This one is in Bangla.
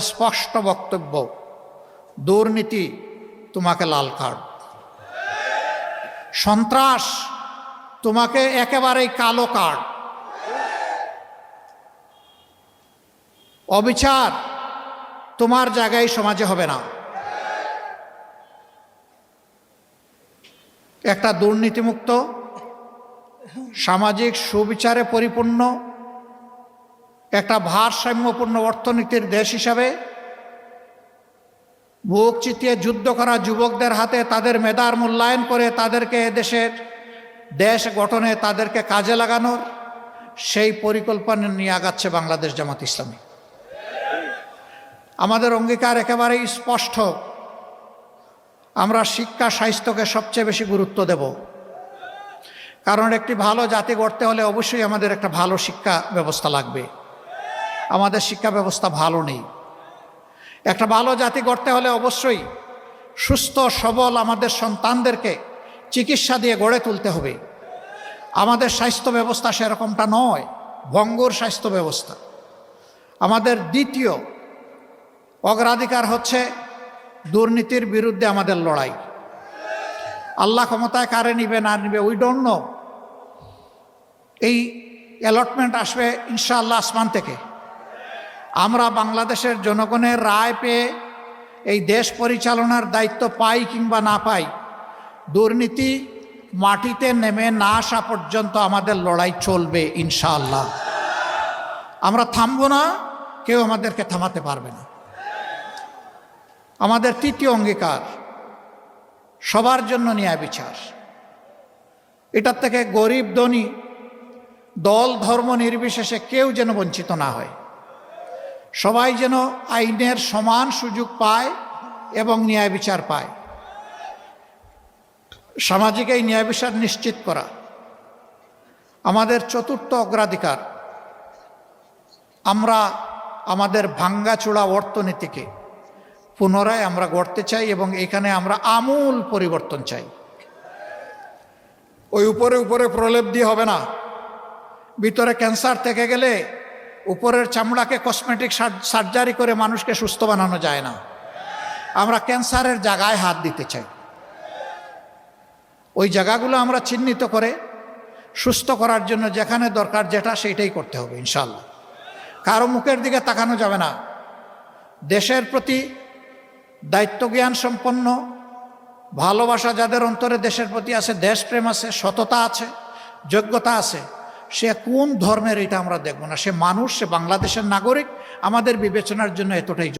স্পষ্ট বক্তব্য, দুর্নীতি তোমাকে লাল কার্ড সন্ত্রাস তোমাকে একেবারেই কালো কার্ড অবিচার তোমার জায়গায় সমাজে হবে না। একটা দুর্নীতিমুক্ত, সামাজিক সুবিচারে পরিপূর্ণ একটা ভারসাম্যপূর্ণ অর্থনীতির দেশ হিসাবে বুক চিতিয়ে যুদ্ধ করা যুবকদের হাতে তাদের মেধার মূল্যায়ন করে তাদেরকে দেশের দেশ গঠনে তাদেরকে কাজে লাগানোর সেই পরিকল্পনা নিয়ে আগাচ্ছে বাংলাদেশ জামাত ইসলামী। আমাদের অঙ্গীকার একেবারেই স্পষ্ট। আমরা শিক্ষা স্বাস্থ্যকে সবচেয়ে বেশি গুরুত্ব দেব। কারণ একটি ভালো জাতি গড়তে হলে অবশ্যই আমাদের একটা ভালো শিক্ষা ব্যবস্থা লাগবে। আমাদের শিক্ষা ব্যবস্থা ভালো নেই। একটা ভালো জাতি গড়তে হলে অবশ্যই সুস্থ, সবল আমাদের সন্তানদেরকে চিকিৎসা দিয়ে গড়ে তুলতে হবে। আমাদের স্বাস্থ্য ব্যবস্থা সেরকমটা নয়, ভঙ্গুর স্বাস্থ্য ব্যবস্থা। আমাদের দ্বিতীয় অগ্রাধিকার হচ্ছে দুর্নীতির বিরুদ্ধে আমাদের লড়াই। আল্লাহ ক্ষমতায় কারে নিবে, না নিবে উই ডোন্ট নো এই অ্যালটমেন্ট আসবে ইনশাআল্লাহ আসমান থেকে। আমরা বাংলাদেশের জনগণের রায় পেয়ে এই দেশ পরিচালনার দায়িত্ব পাই কিংবা না পাই, দুর্নীতি মাটিতে নেমে না আসা পর্যন্ত আমাদের লড়াই চলবে ইনশাআল্লাহ। আমরা থামবো না, কেউ আমাদেরকে থামাতে পারবে না। আমাদের তৃতীয় অঙ্গীকার, সবার জন্য ন্যায় বিচার। এটার থেকে গরিব ধনী, দল ধর্ম নির্বিশেষে কেউ যেন বঞ্চিত না হয়। সবাই যেন আইনের সমান সুযোগ পায় এবং ন্যায় বিচার পায়। সামাজিক এই ন্যায় বিচার নিশ্চিত করা আমাদের চতুর্থ অগ্রাধিকার। আমরা আমাদের ভাঙ্গাচোড়া অর্থনীতিকে পুনরায় আমরা গড়তে চাই এবং এখানে আমরা আমূল পরিবর্তন চাই। ওই উপরে উপরে প্রলেপ দিয়ে হবে না। ভিতরে ক্যান্সার থেকে গেলে উপরের চামড়াকে কসমেটিক সার্জারি করে মানুষকে সুস্থ বানানো যায় না। আমরা ক্যান্সারের জায়গায় হাত দিতে চাই। ওই জায়গাগুলো আমরা চিহ্নিত করে সুস্থ করার জন্য যেখানে দরকার যেটা সেইটাই করতে হবে ইনশাল্লাহ কারও মুখের দিকে তাকানো যাবে না। দেশের প্রতি দায়িত্বজ্ঞান সম্পন্ন, ভালোবাসা যাদের অন্তরে দেশের প্রতি আছে, দেশপ্রেম আছে, সততা আছে, যোগ্যতা আছে সে কোন ধর্মের এটা আমরা দেখব না। সে মানুষ, সে বাংলাদেশের নাগরিক, আমাদের বিবেচনার জন্য এতটাই